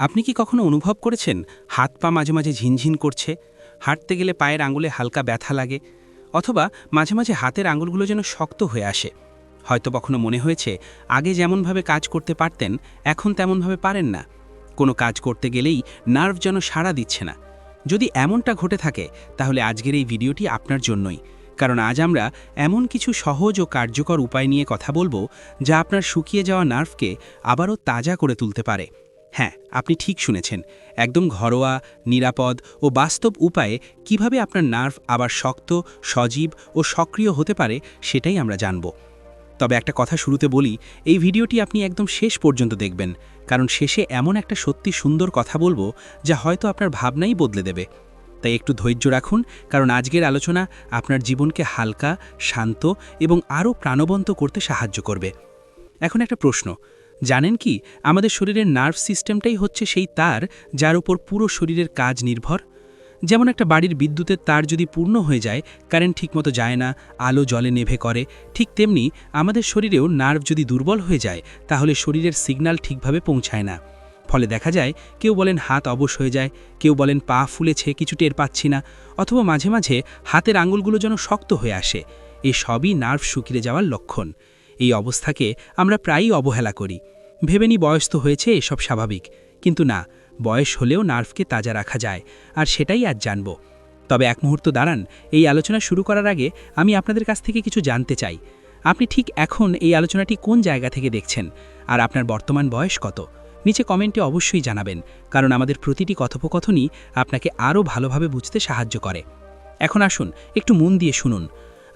আপনি কি কখনো অনুভব করেছেন হাত পা মাঝে মাঝে ঝিনঝিন করছে, হাঁটতে গেলে পায়ের আঙুলে হালকা ব্যথা লাগে, অথবা মাঝে মাঝে হাতের আঙুলগুলো যেন শক্ত হয়ে আসে? হয়তো কখনো মনে হয়েছে, আগে যেমনভাবে কাজ করতে পারতেন, এখন তেমনভাবে পারেন না। কোনো কাজ করতে গেলেই নার্ভ যেন সাড়া দিচ্ছে না। যদি এমনটা ঘটে থাকে, তাহলে আজকের এই ভিডিওটি আপনার জন্যই। কারণ আজ আমরা এমন কিছু সহজ ও কার্যকর উপায় নিয়ে কথা বলব, যা আপনার শুকিয়ে যাওয়া নার্ভকে আবারও তাজা করে তুলতে পারে। হ্যাঁ আপনি ঠিক শুনেছেন। একদম ঘরোয়া, নিরাপদ ও বাস্তব উপায়ে কীভাবে আপনার নার্ভ আবার শক্ত, সজীব ও সক্রিয় হতে পারে সেটাই আমরা জানব। তবে একটা কথা শুরুতে বলি, এই ভিডিওটি আপনি একদম শেষ পর্যন্ত দেখবেন, কারণ শেষে এমন একটা সত্যি সুন্দর কথা বলব যা হয়তো আপনার ভাবনাই বদলে দেবে। তাই একটু ধৈর্য রাখুন, কারণ আজকের আলোচনা আপনার জীবনকে হালকা, শান্ত এবং আরও প্রাণবন্ত করতে সাহায্য করবে। এখন একটা প্রশ্ন জানেন কি? আমাদের শরীরের নার্ভ সিস্টেমটাই হচ্ছে সেই তার যার উপর পুরো শরীরের কাজ নির্ভর। যেমন একটা বাড়ির বিদ্যুতের তার যদি পূর্ণ হয়ে যায়, কারেন্ট ঠিকমতো যায় না, আলো জলে নেভে করে, ঠিক তেমনি আমাদের শরীরেও নার্ভ যদি দুর্বল হয়ে যায়, তাহলে শরীরের সিগন্যাল ঠিকভাবে পৌঁছায় না। ফলে দেখা যায় কেউ বলেন হাত অবশ হয়ে যায়, কেউ বলেন পা ফুলেছে, কিছু টের পাচ্ছি না, অথবা মাঝে মাঝে হাতের আঙুলগুলো যেন শক্ত হয়ে আসে। এ সবই নার্ভ শুকিয়ে যাওয়ার লক্ষণ। এই অবস্থাকে আমরা প্রায়ই অবহেলা করি। ভেবে নি বয়স তো হয়েছে, এসব স্বাভাবিক। কিন্তু না, বয়স হলেও নার্ভকে তাজা রাখা যায়, আর সেটাই আজ জানব। তবে এক মুহূর্ত দাঁড়ান, এই আলোচনা শুরু করার আগে আমি আপনাদের কাছ থেকে কিছু জানতে চাই। আপনি ঠিক এখন এই আলোচনাটি কোন জায়গা থেকে দেখছেন? আর আপনার বর্তমান বয়স কত? নিচে কমেন্টে অবশ্যই জানাবেন, কারণ আমাদের প্রতিটি কথোপকথনই আপনাকে আরও ভালোভাবে বুঝতে সাহায্য করে। এখন আসুন, একটু মন দিয়ে শুনুন।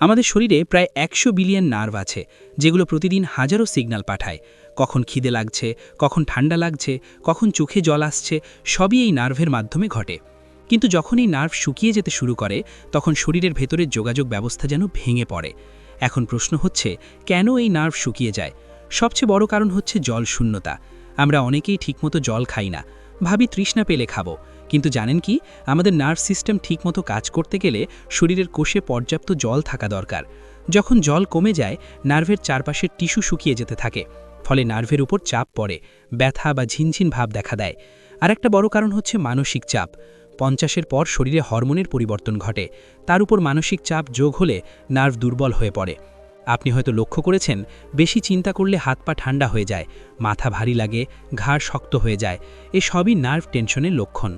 আমাদের শরীরে প্রায় একশো বিলিয়ন নার্ভ আছে, যেগুলো প্রতিদিন হাজারো সিগন্যাল পাঠায়। কখন খিদে লাগছে, কখন ঠান্ডা লাগছে, কখন চোখে জল আসছে, সবই এই নার্ভের মাধ্যমে ঘটে। কিন্তু যখন এই নার্ভ শুকিয়ে যেতে শুরু করে, তখন শরীরের ভেতরের যোগাযোগ ব্যবস্থা যেন ভেঙে পড়ে। এখন প্রশ্ন হচ্ছে, কেন এই নার্ভ শুকিয়ে যায়? সবচেয়ে বড় কারণ হচ্ছে জল শূন্যতা আমরা অনেকেই ঠিকমতো জল খাই না। ভাবি তৃষ্ণা পেলে খাব। কিন্তু জানেন কি, আমাদের নার্ভ সিস্টেম ঠিকমতো কাজ করতে গেলে শরীরের কোষে পর্যাপ্ত জল থাকা দরকার। যখন জল কমে যায়, নার্ভের চারপাশের টিস্যু শুকিয়ে যেতে থাকে। ফলে নার্ভের উপর চাপ পড়ে, ব্যথা বা ঝিনঝিন ভাব দেখা দেয়। আর একটা বড় কারণ হচ্ছে মানসিক চাপ। পঞ্চাশের পর শরীরে হরমোনের পরিবর্তন ঘটে। তার উপর মানসিক চাপ যোগ হলে নার্ভ দুর্বল হয়ে পড়ে। আপনি হয়তো লক্ষ্য করেছেন, বেশি চিন্তা করলে হাত পা ঠান্ডা হয়ে যায়, মাথা ভারী লাগে ঘাড় শক্ত হয়ে যায়। এ সবই নার্ভ টেনশনের লক্ষণ।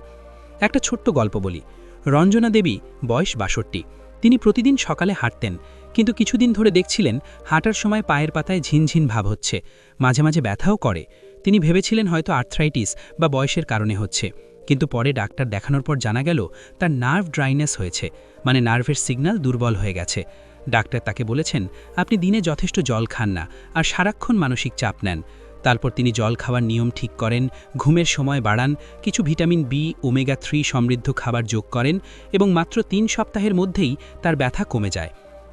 একটা ছোট্ট গল্প বলি। রঞ্জনা দেবী, বয়স বাষট্টি। তিনি প্রতিদিন সকালে হাঁটতেন। কিন্তু কিছুদিন ধরে দেখছিলেন হাঁটার সময় পায়ের পাতায় ঝিনঝিন ভাব হচ্ছে। মাঝে মাঝে ব্যথাও করে। তিনি ভেবেছিলেন হয়তো আর্থ্রাইটিস বা বয়সের কারণে হচ্ছে। কিন্তু পরে ডাক্তার দেখানোর পর জানা গেল তার নার্ভ ড্রাইনেস হয়েছে মানে নার্ভের সিগন্যাল দুর্বল হয়ে গেছে। ডাক্তার তাকে বলেছেন, আপনি দিনে যথেষ্ট জল খান না আর সারাক্ষণ মানসিক চাপ নেন। তারপর তিনি জল খাওয়ার নিয়ম ঠিক করেন, ঘুমের সময় বাড়ান, কিছু ভিটামিন বি, ওমেগা থ্রি সমৃদ্ধ খাবার যোগ করেন এবং মাত্র তিন সপ্তাহের মধ্যেই তার ব্যথা কমে যায়।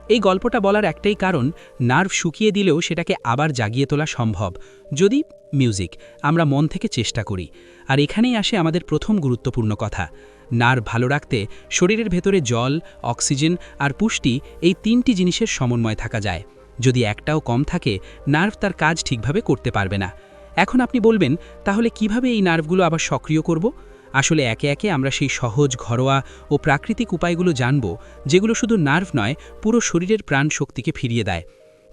এই গল্পটা বলার একটাই কারণ, নার্ভ শুকিয়ে দিলেও সেটাকে আবার জাগিয়ে তোলা সম্ভব। যদি মিউজিক, আমরা মন থেকে চেষ্টা করি। আর এখানেই আসে আমাদের প্রথম গুরুত্বপূর্ণ কথা। নার্ভ ভালো রাখতে শরীরের ভেতরে জল, অক্সিজেন আর পুষ্টি এই তিনটি জিনিসের সমন্বয় থাকা যায়। যদি একটাও কম থাকে, নার্ভ তার কাজ ঠিকভাবে করতে পারবে না। এখন আপনি বলবেন, তাহলে কীভাবে এই নার্ভগুলো আবার সক্রিয় করব? আসলে একে একে আমরা সেই সহজ, ঘরোয়া ও প্রাকৃতিক উপায়গুলো জানব, যেগুলো শুধু নার্ভ নয়, পুরো শরীরের প্রাণ শক্তিকে ফিরিয়ে দেয়।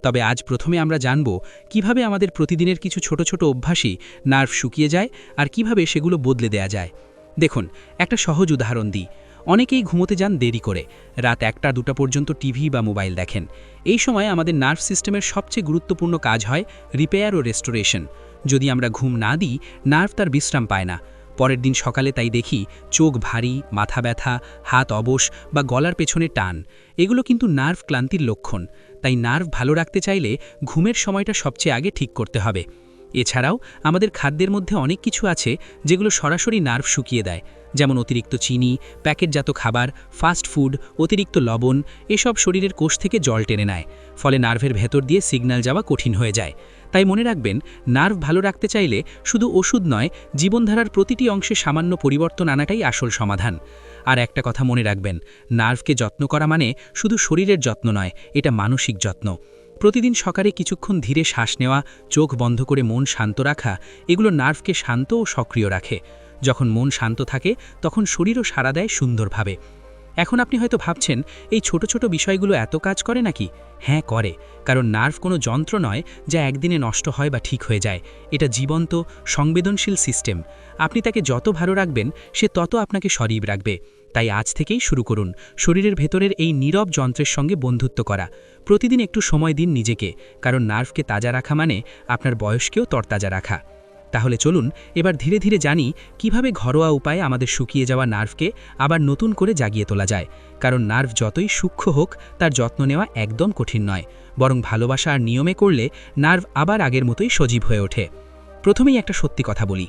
তবে আজ প্রথমে আমরা জানব, কীভাবে আমাদের প্রতিদিনের কিছু ছোট ছোট অভ্যাসই নার্ভ শুকিয়ে যায় আর কীভাবে সেগুলো বদলে দেয়া যায়। দেখুন, একটা সহজ উদাহরণ দিই। অনেকেই ঘুমোতে যান দেরি করে। রাত একটা, দুটা পর্যন্ত টিভি বা মোবাইল দেখেন। এই সময় আমাদের নার্ভ সিস্টেমের সবচেয়ে গুরুত্বপূর্ণ কাজ হয় রিপেয়ার ও রেস্টোরেশন। যদি আমরা ঘুম না দিই, নার্ভ তার বিশ্রাম পায় না। পরের দিন সকালে তাই দেখি চোখ ভারী, মাথা ব্যথা, হাত অবশ বা গলার পেছনে টান। এগুলো কিন্তু নার্ভ ক্লান্তির লক্ষণ। তাই নার্ভ ভালো রাখতে চাইলে ঘুমের সময়টা সবচেয়ে আগে ঠিক করতে হবে। এছাড়াও আমাদের খাদ্যের মধ্যে অনেক কিছু আছে যেগুলো সরাসরি নার্ভ শুকিয়ে দেয়। যেমন অতিরিক্ত চিনি, প্যাকেটজাত খাবার, ফাস্ট ফুড, অতিরিক্ত লবণ, এসব শরীরের কোষ থেকে জল টেনে নেয়। ফলে নার্ভের ভেতর দিয়ে সিগন্যাল যাওয়া কঠিন হয়ে যায়। তাই মনে রাখবেন, নার্ভ ভালো রাখতে চাইলে শুধু ওষুধ নয়, জীবনধারার প্রতিটি অংশে সামান্য পরিবর্তন আনাটাই আসল সমাধান। আর একটা কথা মনে রাখবেন, নার্ভকে যত্ন করা মানে শুধু শরীরের যত্ন নয়, এটা মানসিক যত্ন। প্রতিদিন সকালে কিছুক্ষণ ধীরে শ্বাস নেওয়া, চোখ বন্ধ করে মন শান্ত রাখা, এগুলো নার্ভকে শান্ত ও সক্রিয় রাখে। যখন মন শান্ত থাকে, তখন শরীরও সাড়া দেয় সুন্দরভাবে। এখন আপনি হয়তো ভাবছেন, এই ছোট ছোট বিষয়গুলো এত কাজ করে নাকি? হ্যাঁ করে। কারণ নার্ভ কোনো যন্ত্র নয় যা একদিনে নষ্ট হয় বা ঠিক হয়ে যায়। এটা জীবন্ত, সংবেদনশীল সিস্টেম। আপনি তাকে যত ভালো রাখবেন, সে তত আপনাকে সরীব রাখবে। তাই আজ থেকেই শুরু করুন শরীরের ভেতরের এই নীরব যন্ত্রের সঙ্গে বন্ধুত্ব করা। প্রতিদিন একটু সময় দিন নিজেকে। কারণ নার্ভকে তাজা রাখা মানে আপনার বয়সকেও তরতাজা রাখা। তাহলে চলুন এবার ধীরে ধীরে জানি কীভাবে ঘরোয়া উপায়ে আমাদের শুকিয়ে যাওয়া নার্ভকে আবার নতুন করে জাগিয়ে তোলা যায়। কারণ নার্ভ যতই সূক্ষ্ম হোক, তার যত্ন নেওয়া একদম কঠিন নয়। বরং ভালোবাসা আর নিয়মে করলে নার্ভ আবার আগের মতোই সজীব হয়ে ওঠে। প্রথমেই একটা সত্যি কথা বলি।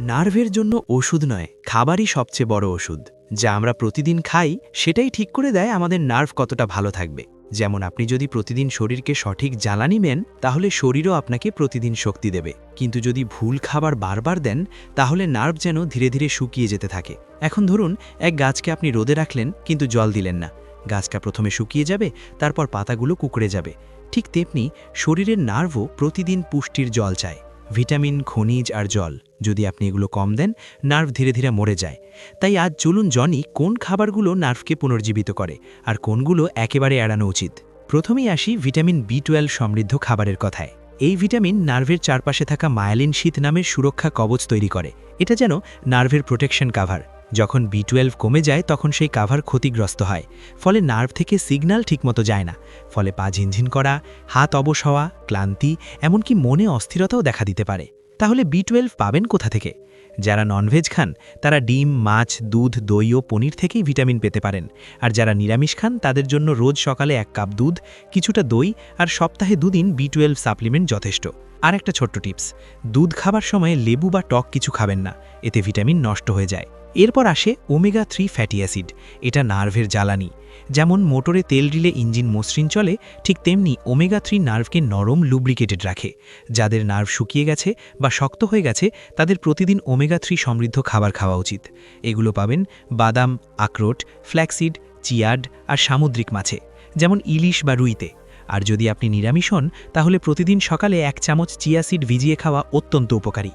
নার্ভের জন্য ওষুধ নয়, খাবারই সবচেয়ে বড় ওষুধ। যা আমরা প্রতিদিন খাই, সেটাই ঠিক করে দেয় আমাদের নার্ভ কতটা ভালো থাকবে। যেমন আপনি যদি প্রতিদিন শরীরকে সঠিক জ্বালানি নেন, তাহলে শরীরও আপনাকে প্রতিদিন শক্তি দেবে। কিন্তু যদি ভুল খাবার বারবার দেন, তাহলে নার্ভ যেন ধীরে ধীরে শুকিয়ে যেতে থাকে। এখন ধরুন, এক গাছকে আপনি রোদে রাখলেন, কিন্তু জল দিলেন না। গাছটা প্রথমে শুকিয়ে যাবে, তারপর পাতাগুলো কুকড়ে যাবে। ঠিক তেমনি শরীরের নার্ভও প্রতিদিন পুষ্টির জল চায়। ভিটামিন, খনিজ আর জল। যদি আপনি এগুলো কম দেন, নার্ভ ধীরে ধীরে মরে যায়। তাই আজ চলুন জনি কোন খাবারগুলো নার্ভকে পুনর্জীবিত করে আর কোনগুলো একেবারে এড়ানো উচিত। প্রথমেই আসি ভিটামিন বি টুয়েলভ সমৃদ্ধ খাবারের কথায়। এই ভিটামিন নার্ভের চারপাশে থাকা মায়ালিন শীত নামের সুরক্ষা কবচ তৈরি করে। এটা যেন নার্ভের প্রোটেকশন কাভার। যখন বি টুয়েলভ কমে যায়, তখন সেই কাভার ক্ষতিগ্রস্ত হয়। ফলে নার্ভ থেকে সিগন্যাল ঠিকমতো যায় না। ফলে পা ঝিনঝিন করা, হাত অবশ হওয়া, ক্লান্তি, এমনকি মনে অস্থিরতাও দেখা দিতে পারে। তাহলে বি টুয়েলভ পাবেন কোথা থেকে? যারা ননভেজ খান, তারা ডিম, মাছ, দুধ, দই ও পনির থেকেই ভিটামিন পেতে পারেন। আর যারা নিরামিষ খান, তাদের জন্য রোজ সকালে এক কাপ দুধ, কিছুটা দই আর সপ্তাহে দুদিন বি টুয়েলভ সাপ্লিমেন্ট যথেষ্ট। আর একটা ছোট্ট টিপস, দুধ খাবার সময় লেবু বা টক কিছু খাবেন না, এতে ভিটামিন নষ্ট হয়ে যায়। এরপর আসে ওমেগা থ্রি ফ্যাটি অ্যাসিড, এটা নার্ভের জ্বালানি। যেমন মোটরে তেল দিলে ইঞ্জিন মসৃণ চলে, ঠিক তেমনি ওমেগা থ্রি নার্ভকে নরম লুব্রিকেটেড রাখে। যাদের নার্ভ শুকিয়ে গেছে বা শক্ত হয়ে গেছে, তাদের প্রতিদিন ওমেগা থ্রি সমৃদ্ধ খাবার খাওয়া উচিত। এগুলো পাবেন বাদাম, আখরোট, ফ্ল্যাক্সিড চিয়াড আর সামুদ্রিক মাছে, যেমন ইলিশ বা রুইতে। আর যদি আপনি নিরামিষ হন, তাহলে প্রতিদিন সকালে এক চামচ চিয়াসিড ভিজিয়ে খাওয়া অত্যন্ত উপকারী।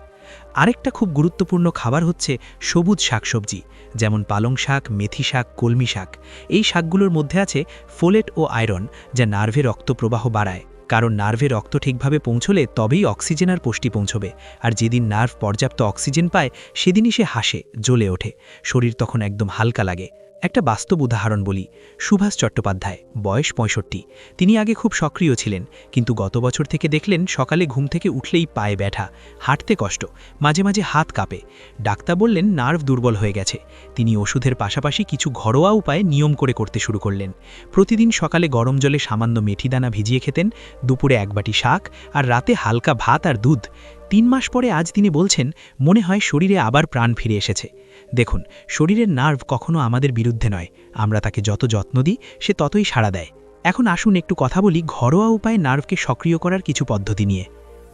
আরেকটা খুব গুরুত্বপূর্ণ খাবার হচ্ছে সবুজ শাকসবজি, যেমন পালং শাক, মেথি শাক, কলমি শাক। এই শাকগুলোর মধ্যে আছে ফোলেট ও আয়রন, যা নার্ভে রক্তপ্রবাহ বাড়ায়। কারণ নার্ভে রক্ত ঠিকভাবে পৌঁছলে তবেই অক্সিজেন আর পুষ্টি পৌঁছবে। আর যেদিন নার্ভ পর্যাপ্ত অক্সিজেন পায়, সেদিনই সে হাসে, জ্বলে ওঠে। শরীর তখন একদম হালকা লাগে। একটা বাস্তব উদাহরণ বলি। সুভাষ চট্টোপাধ্যায়, বয়স পঁয়ষট্টি। তিনি আগে খুব সক্রিয় ছিলেন, কিন্তু গত বছর থেকে দেখলেন সকালে ঘুম থেকে উঠলেই পায়ে ব্যথা, হাঁটতে কষ্ট, মাঝে মাঝে হাত কাঁপে। ডাক্তার বললেন, নার্ভ দুর্বল হয়ে গেছে। তিনি ওষুধের পাশাপাশি কিছু ঘরোয়া উপায়ে নিয়ম করে করতে শুরু করলেন। প্রতিদিন সকালে গরম জলে সামান্য মেথি দানা ভিজিয়ে খেতেন, দুপুরে এক বাটি শাক, আর রাতে হালকা ভাত আর দুধ। তিন মাস পরে আজ তিনি বলছেন, মনে হয় শরীরে আবার প্রাণ ফিরে এসেছে। দেখুন, শরীরের নার্ভ কখনো আমাদের বিরুদ্ধে নয়। আমরা তাকে যত যত্ন দিই, সে ততই সাড়া দেয়। এখন আসুন একটু কথা বলি ঘরোয়া উপায়ে নার্ভকে সক্রিয় করার কিছু পদ্ধতি নিয়ে।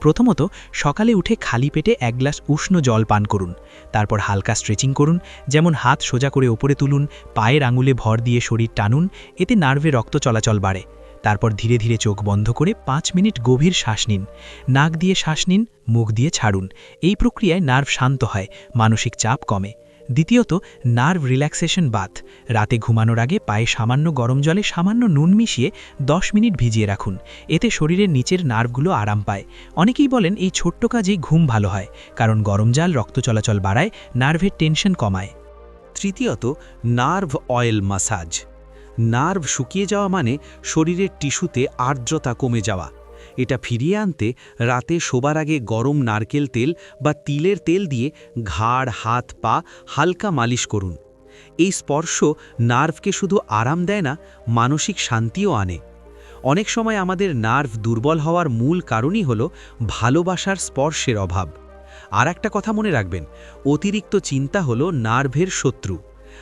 প্রথমত, সকালে উঠে খালি পেটে এক গ্লাস উষ্ণ জল পান করুন। তারপর হালকা স্ট্রেচিং করুন, যেমন হাত সোজা করে ওপরে তুলুন, পায়ের আঙুলে ভর দিয়ে শরীর টানুন, এতে নার্ভে রক্ত চলাচল বাড়ে। তারপর ধীরে ধীরে চোখ বন্ধ করে পাঁচ মিনিট গভীর শ্বাস নিন। নাক দিয়ে শ্বাস নিন, মুখ দিয়ে ছাড়ুন। এই প্রক্রিয়ায় নার্ভ শান্ত হয়, মানসিক চাপ কমে। দ্বিতীয়ত, নার্ভ রিল্যাক্সেশন বাথ রাতে ঘুমানোর আগে পায়ে সামান্য গরম জলে সামান্য নুন মিশিয়ে দশ মিনিট ভিজিয়ে রাখুন। এতে শরীরের নিচের নার্ভগুলো আরাম পায়। অনেকেই বলেন এই ছোট্ট কাজেই ঘুম ভালো হয়, কারণ গরম জাল রক্ত চলাচল বাড়ায়, নার্ভের টেনশন কমায়। তৃতীয়ত, নার্ভ অয়েল মাসাজ। নার্ভ শুকিয়ে যাওয়া মানে শরীরের টিস্যুতে আর্দ্রতা কমে যাওয়া। এটা ফিরিয়ে আনতে রাতে শোবার আগে গরম নারকেল তেল বা তিলের তেল দিয়ে ঘাড়, হাত, পা হালকা মালিশ করুন। এই স্পর্শ নার্ভকে শুধু আরাম দেয় না, মানসিক শান্তিও আনে। অনেক সময় আমাদের নার্ভ দুর্বল হওয়ার মূল কারণই হল ভালোবাসার স্পর্শের অভাব। আর একটা কথা মনে রাখবেন, অতিরিক্ত চিন্তা হলো নার্ভের শত্রু।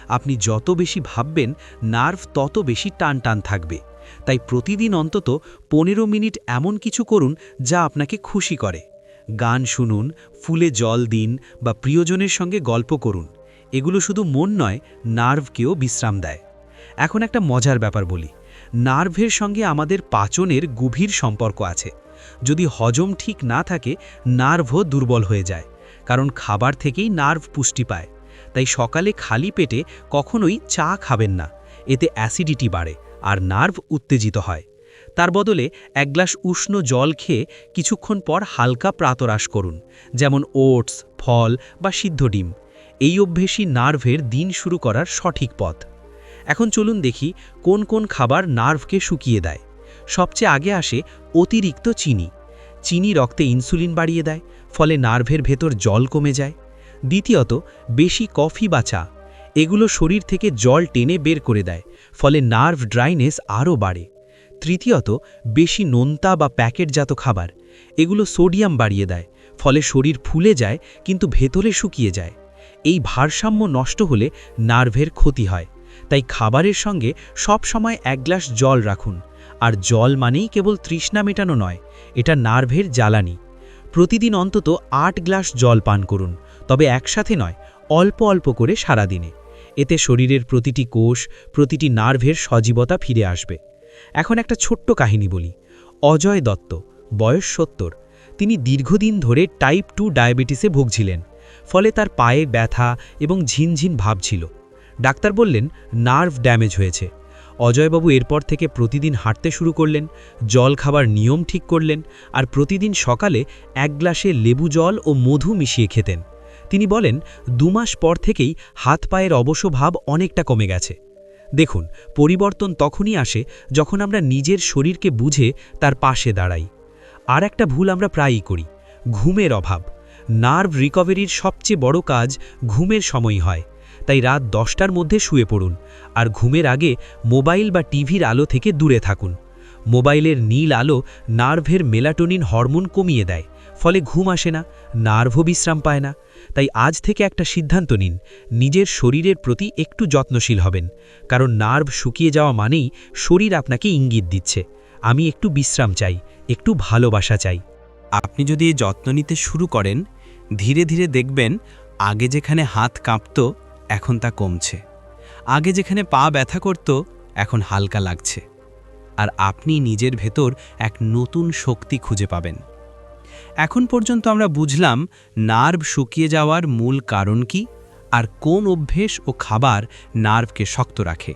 আপনি যত বেশি ভাববেন, নার্ভ তত বেশি টান টান থাকবে। তাই প্রতিদিন অন্তত পনেরো মিনিট এমন কিছু করুন যা আপনাকে খুশি করে। গান শুনুন, ফুলে জল দিন বা প্রিয়জনের সঙ্গে গল্প করুন। এগুলো শুধু মন নয়, নার্ভকেও বিশ্রাম দেয়। এখন একটা মজার ব্যাপার বলি। নার্ভের সঙ্গে আমাদের পাচনের গভীর সম্পর্ক আছে। যদি হজম ঠিক না থাকে, নার্ভও দুর্বল হয়ে যায়। কারণ খাবার থেকেই নার্ভ পুষ্টি পায়। তাই সকালে খালি পেটে কখনোই চা খাবেন না। এতে অ্যাসিডিটি বাড়ে। আর নার্ভ উত্তেজিত হয়। তার বদলে এক গ্লাস উষ্ণ জল খেয়ে কিছুক্ষণ পর হালকা প্রাতরাশ করুন, যেমন ওটস, ফল বা সিদ্ধ ডিম। এই অভ্যেসই নার্ভের দিন শুরু করার সঠিক পথ। এখন চলুন দেখি কোন কোন খাবার নার্ভকে শুকিয়ে দেয়। সবচেয়ে আগে আসে অতিরিক্ত চিনি। চিনি রক্তে ইনসুলিন বাড়িয়ে দেয়, ফলে নার্ভের ভেতর জল কমে যায়। দ্বিতীয়ত, বেশি কফি বা চা। এগুলো শরীর থেকে জল টেনে বের করে দেয় ফলে নার্ভ ড্রাইনেস আরও বাড়ে। তৃতীয়ত, বেশি নোনতা বা প্যাকেটজাত খাবার। এগুলো সোডিয়াম বাড়িয়ে দেয়, ফলে শরীর ফুলে যায় কিন্তু ভেতরে শুকিয়ে যায়। এই ভারসাম্য নষ্ট হলে নার্ভের ক্ষতি হয়। তাই খাবারের সঙ্গে সব সময় এক গ্লাস জল রাখুন। আর জল মানেই কেবল তৃষ্ণা মেটানো নয়, এটা নার্ভের জ্বালানি। প্রতিদিন অন্তত আট গ্লাস জল পান করুন, তবে একসাথে নয়, অল্প অল্প করে সারাদিনে। এতে শরীরের প্রতিটি কোষ, প্রতিটি নার্ভের সজীবতা ফিরে আসবে। এখন একটা ছোট্ট কাহিনী বলি। অজয় দত্ত, বয়স সত্তর। তিনি দীর্ঘদিন ধরে টাইপ টু ডায়াবেটিসে ভুগছিলেন। ফলে তার পায়ে ব্যথা এবং ঝিনঝিন ভাব ছিল। ডাক্তার বললেন, নার্ভ ড্যামেজ হয়েছে। অজয়বাবু এরপর থেকে প্রতিদিন হাঁটতে শুরু করলেন, জল খাবার নিয়ম ঠিক করলেন আর প্রতিদিন সকালে এক গ্লাসে লেবু জল ও মধু মিশিয়ে খেতেন। তিনি বলেন, দুমাস পর থেকেই হাত পায়ের অবশ ভাব অনেকটা কমে গেছে। দেখুন, পরিবর্তন তখনই আসে যখন আমরা নিজের শরীরকে বুঝে তার পাশে দাঁড়াই। আর একটা ভুল আমরা প্রায়ই করি, ঘুমের অভাব। নার্ভ রিকভারির সবচেয়ে বড় কাজ ঘুমের সময় হয়। তাই রাত দশটার মধ্যে শুয়ে পড়ুন আর ঘুমের আগে মোবাইল বা টিভির আলো থেকে দূরে থাকুন। মোবাইলের নীল আলো নার্ভের মেলাটোনিন হরমোন কমিয়ে দেয়, ফলে ঘুম আসে না, নার্ভও বিশ্রাম পায় না। তাই আজ থেকে একটা সিদ্ধান্ত নিন, নিজের শরীরের প্রতি একটু যত্নশীল হবেন, কারণ নার্ভ শুকিয়ে যাওয়া মানেই শরীর আপনাকে ইঙ্গিত দিচ্ছে। আমি একটু বিশ্রাম চাই, একটু ভালোবাসা চাই। আপনি যদি এই যত্ন নিতে শুরু করেন, ধীরে ধীরে দেখবেন আগে যেখানে হাত কাঁপত, এখন তা কমছে। আগে যেখানে পা ব্যথা করত, এখন হালকা লাগছে। আর আপনি নিজের ভেতর এক নতুন শক্তি খুঁজে পাবেন। এখন পর্যন্ত আমরা বুঝলাম নার্ভ শুকিয়ে যাওয়ার মূল কারণ কি আর কোন অভ্যেস ও খাবার নার্ভকে শক্ত রাখে।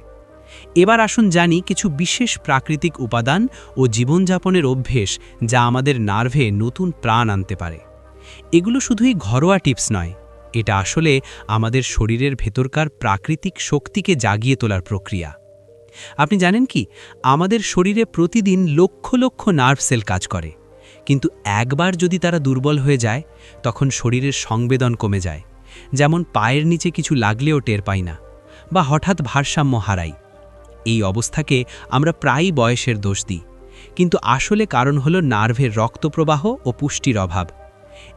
এবার আসুন জানি কিছু বিশেষ প্রাকৃতিক উপাদান ও জীবনযাপনের অভ্যেস যা আমাদের নার্ভে নতুন প্রাণ আনতে পারে। এগুলো শুধুই ঘরোয়া টিপস নয়, এটা আসলে আমাদের শরীরের ভেতরকার প্রাকৃতিক শক্তিকে জাগিয়ে তোলার প্রক্রিয়া। আপনি জানেন কি? আমাদের শরীরে প্রতিদিন লক্ষ লক্ষ নার্ভ সেল কাজ করে। কিন্তু একবার যদি তারা দুর্বল হয়ে যায়, তখন শরীরের সংবেদন কমে যায়। যেমন পায়ের নিচে কিছু লাগলেও টের পাই না, বা হঠাৎ ভারসাম্য হারাই। এই অবস্থাকে আমরা প্রায়ই বয়সের দোষ দিই, কিন্তু আসলে কারণ হল নার্ভের রক্তপ্রবাহ ও পুষ্টির অভাব।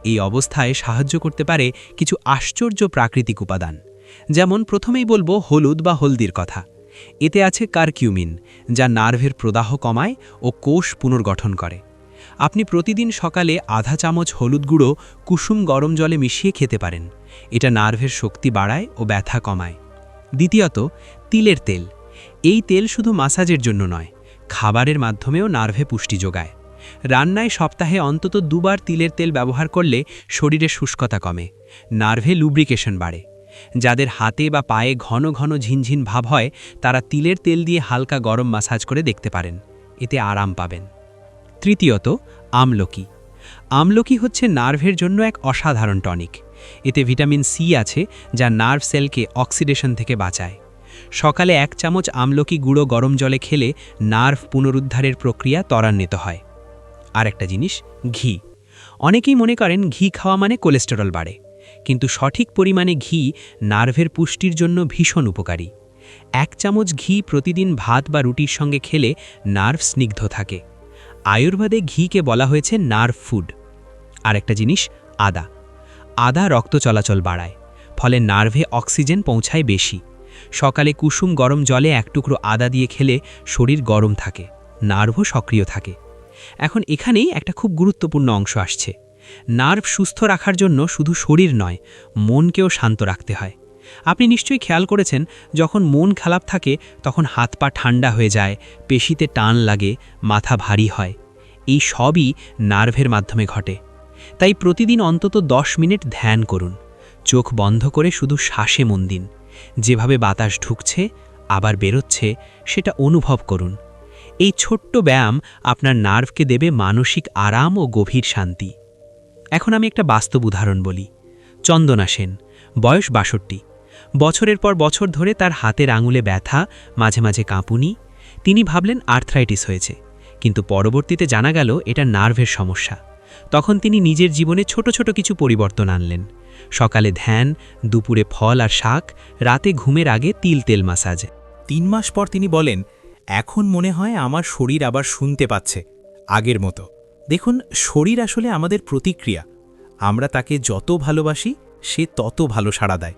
এই অবস্থায় সাহায্য করতে পারে কিছু আশ্চর্য প্রাকৃতিক উপাদান, যেমন প্রথমেই বলব হলুদ বা হলদির কথা। এতে আছে কারকিউমিন, যা নার্ভের প্রদাহ কমায় ও কোষ পুনর্গঠন করে। আপনি প্রতিদিন সকালে আধা চামচ হলুদ গুঁড়ো কুসুম গরম জলে মিশিয়ে খেতে পারেন। এটা নার্ভের শক্তি বাড়ায় ও ব্যথা কমায়। দ্বিতীয়ত, তিলের তেল। এই তেল শুধু মাসাজের জন্য নয়, খাবারের মাধ্যমেও নার্ভে পুষ্টি যোগায়। রান্নায় সপ্তাহে অন্তত দুবার তিলের তেল ব্যবহার করলে শরীরে শুষ্কতা কমে, নার্ভে লুব্রিকেশন বাড়ে। যাদের হাতে বা পায়ে ঘন ঘন ঝিনঝিন ভাব হয়, তারা তিলের তেল দিয়ে হালকা গরম মাসাজ করে দেখতে পারেন। এতে আরাম পাবেন। তৃতীয়ত, আমলকি। আমলকি হচ্ছে নার্ভের জন্য এক অসাধারণ টনিক। এতে ভিটামিন সি আছে, যা নার্ভ সেলকে অক্সিডেশন থেকে বাঁচায়। সকালে এক চামচ আমলকি গুঁড়ো গরম জলে খেলে নার্ভ পুনরুদ্ধারের প্রক্রিয়া ত্বরান্বিত হয়। আর একটা জিনিস, ঘি। অনেকেই মনে করেন ঘি খাওয়া মানে কোলেস্টেরল বাড়ে। কিন্তু সঠিক পরিমাণে ঘি নার্ভের পুষ্টির জন্য ভীষণ উপকারী। এক চামচ ঘি প্রতিদিন ভাত বা রুটির সঙ্গে খেলে নার্ভ স্নিগ্ধ থাকে। আয়ুর্বেদে ঘিকে বলা হয়েছে নার্ভ ফুড। আর একটা জিনিস, আদা। আদা রক্ত চলাচল বাড়ায়, ফলে নার্ভে অক্সিজেন পৌঁছায় বেশি। সকালে কুসুম গরম জলে এক টুকরো আদা দিয়ে খেলে শরীর গরম থাকে, নার্ভও সক্রিয় থাকে। এখন এখানেই একটা খুব গুরুত্বপূর্ণ অংশ আসছে। নার্ভ সুস্থ রাখার জন্য শুধু শরীর নয়, মনকেও শান্ত রাখতে হয়। আপনি নিশ্চয়ই খেয়াল করেছেন, যখন মন খারাপ থাকে, তখন হাত পা ঠান্ডা হয়ে যায়, পেশিতে টান লাগে, মাথা ভারী হয়। এই সবই নার্ভের মাধ্যমে ঘটে। তাই প্রতিদিন অন্তত দশ মিনিট ধ্যান করুন। চোখ বন্ধ করে শুধু শ্বাসে মন দিন। যেভাবে বাতাস ঢুকছে, আবার বেরোচ্ছে, সেটা অনুভব করুন। এই ছোট্ট ব্যায়াম আপনার নার্ভকে দেবে মানসিক আরাম ও গভীর শান্তি। এখন আমি একটা বাস্তব উদাহরণ বলি। চন্দনা সেন, বয়স বাষট্টি। বছরের পর বছর ধরে তার হাতের আঙুলে ব্যথা, মাঝে মাঝে কাঁপুনি। তিনি ভাবলেন আর্থ্রাইটিস হয়েছে, কিন্তু পরবর্তীতে জানা গেল এটা নার্ভের সমস্যা। তখন তিনি নিজের জীবনে ছোট ছোট কিছু পরিবর্তন আনলেন। সকালে ধ্যান, দুপুরে ফল আর শাক, রাতে ঘুমের আগে তিল তেল মাসাজ। তিন মাস পর তিনি বলেন, এখন মনে হয় আমার শরীর আবার শুনতে পাচ্ছে, আগের মতো। দেখুন, শরীর আসলে আমাদের প্রতিক্রিয়া। আমরা তাকে যত ভালোবাসি, সে তত ভালো সাড়া দেয়।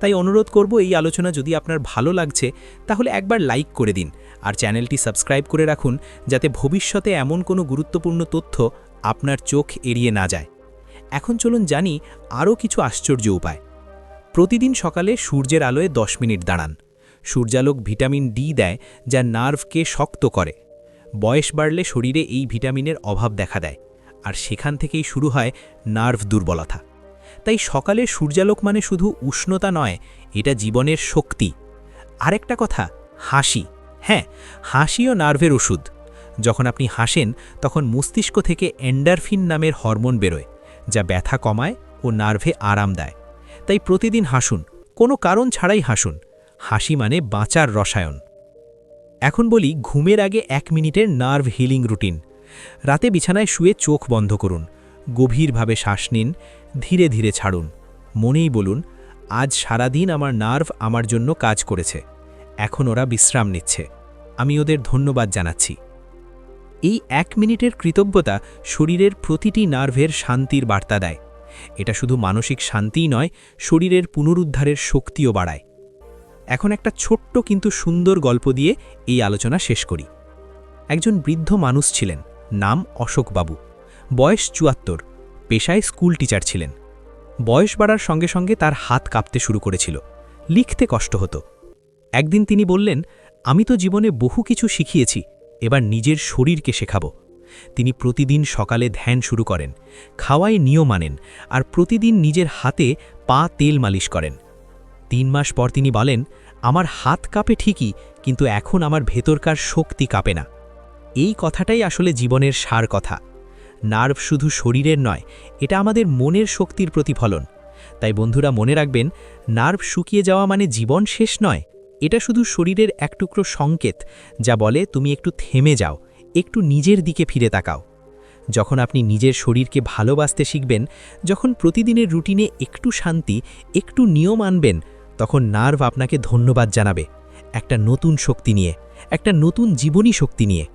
তাই অনুরোধ করব এই আলোচনা যদি আপনার ভালো লাগছে, তাহলে একবার লাইক করে দিন আর চ্যানেলটি সাবস্ক্রাইব করে রাখুন যাতে ভবিষ্যতে এমন কোনো গুরুত্বপূর্ণ তথ্য আপনার চোখ এড়িয়ে না যায়। এখন চলুন জানি আরও কিছু আশ্চর্য উপায়। প্রতিদিন সকালে সূর্যের আলোয় দশ মিনিট দাঁড়ান। সূর্যালোক ভিটামিন ডি দেয় যা নার্ভকে শক্ত করে। বয়স বাড়লে শরীরে এই ভিটামিনের অভাব দেখা দেয় আর সেখান থেকেই শুরু হয় নার্ভ দুর্বলতা। তাই সকালে সূর্যালোক মানে শুধু উষ্ণতা নয়, এটা জীবনের শক্তি। আরেকটা কথা, হাসি। হ্যাঁ হাসিও নার্ভের ওষুধ। যখন আপনি হাসেন, তখন মস্তিষ্ক থেকে এন্ডারফিন নামের হরমোন বেরোয়, যা ব্যথা কমায় ও নার্ভে আরাম দেয়। তাই প্রতিদিন হাসুন, কোনো কারণ ছাড়াই হাসুন। হাসি মানে বাঁচার রসায়ন। এখন বলি, ঘুমের আগে এক মিনিটের নার্ভ হিলিং রুটিন। রাতে বিছানায় শুয়ে চোখ বন্ধ করুন। গভীরভাবে শ্বাস নিন ধীরে ধীরে ছাড়ুন। মনেই বলুন, আজ সারাদিন আমার নার্ভ আমার জন্য কাজ করেছে। এখন ওরা বিশ্রাম নিচ্ছে। আমি ওদের ধন্যবাদ জানাচ্ছি। এই এক মিনিটের কৃতজ্ঞতা শরীরের প্রতিটি নার্ভের শান্তির বার্তা দেয়। এটা শুধু মানসিক শান্তিই নয়, শরীরের পুনরুদ্ধারের শক্তিও বাড়ায়। এখন একটা ছোট্ট কিন্তু সুন্দর গল্প দিয়ে এই আলোচনা শেষ করি। একজন বৃদ্ধ মানুষ ছিলেন, নাম অশোকবাবু। বয়স চুয়াত্তর। পেশায় স্কুল টিচার ছিলেন। বয়স বাড়ার সঙ্গে সঙ্গে তার হাত কাঁপতে শুরু করেছিল। লিখতে কষ্ট হতো। একদিন তিনি বললেন, আমি তো জীবনে বহু কিছু শিখিয়েছি, এবার নিজের শরীরকে শেখাবো। তিনি প্রতিদিন সকালে ধ্যান শুরু করেন, খাওয়ায় নিয়ম মানেন আর প্রতিদিন নিজের হাতে পা তেল মালিশ করেন। তিন মাস পর তিনি বলেন, আমার হাত কাঁপে ঠিকই, কিন্তু এখন আমার ভেতরকার শক্তি কাঁপে না। এই কথাটাই আসলে জীবনের সার কথা। নার্ভ শুধু শরীরের নয়, এটা আমাদের মনের শক্তির প্রতিফলন। তাই বন্ধুরা, মনে রাখবেন, নার্ভ শুকিয়ে যাওয়া মানে জীবন শেষ নয়। এটা শুধু শরীরের এক টুকরো সংকেত, যা বলে তুমি একটু থেমে যাও, একটু নিজের দিকে ফিরে তাকাও। যখন আপনি নিজের শরীরকে ভালোবাসতে শিখবেন, যখন প্রতিদিনের রুটিনে একটু শান্তি, একটু নিয়ম আনবেন, তখন নার্ভ আপনাকে ধন্যবাদ জানাবে। একটা নতুন শক্তি নিয়ে, একটা নতুন জীবনী শক্তি নিয়ে।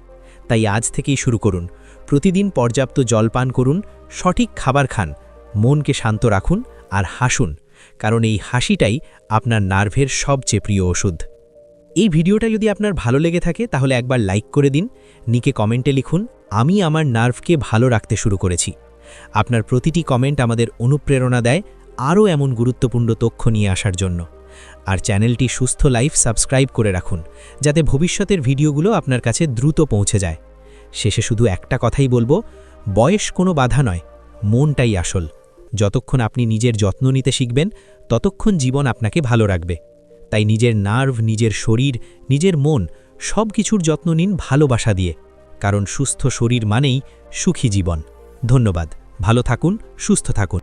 তাই আজ থেকেই শুরু করুন। প্রতিদিন পর্যাপ্ত জল পান করুন, সঠিক খাবার খান, মনকে শান্ত রাখুন আর হাসুন, কারণ এই হাসিটাই আপনার নার্ভের সবচেয়ে প্রিয় ওষুধ। এই ভিডিওটা যদি আপনার ভালো লেগে থাকে, তাহলে একবার লাইক করে দিন, নিকে কমেন্টে লিখুন, আমি আমার নার্ভকে ভালো রাখতে শুরু করেছি। আপনার প্রতিটি কমেন্ট আমাদের অনুপ্রেরণা দেয় আরও এমন গুরুত্বপূর্ণ তথ্য নিয়ে আসার জন্য। আর চ্যানেলটি সুস্থ লাইফ সাবস্ক্রাইব করে রাখুন, যাতে ভবিষ্যতের ভিডিওগুলো আপনার কাছে দ্রুত পৌঁছে যায়। শেষে শুধু একটা কথাই বলব, বয়স কোনো বাধা নয়, মনটাই আসল। যতক্ষণ আপনি নিজের যত্ন নিতে শিখবেন, ততক্ষণ জীবন আপনাকে ভালো রাখবে। তাই নিজের নার্ভ, নিজের শরীর, নিজের মন সব কিছুর যত্ন নিন ভালোবাসা দিয়ে, কারণ সুস্থ শরীর মানেই সুখী জীবন। ধন্যবাদ। ভালো থাকুন, সুস্থ থাকুন।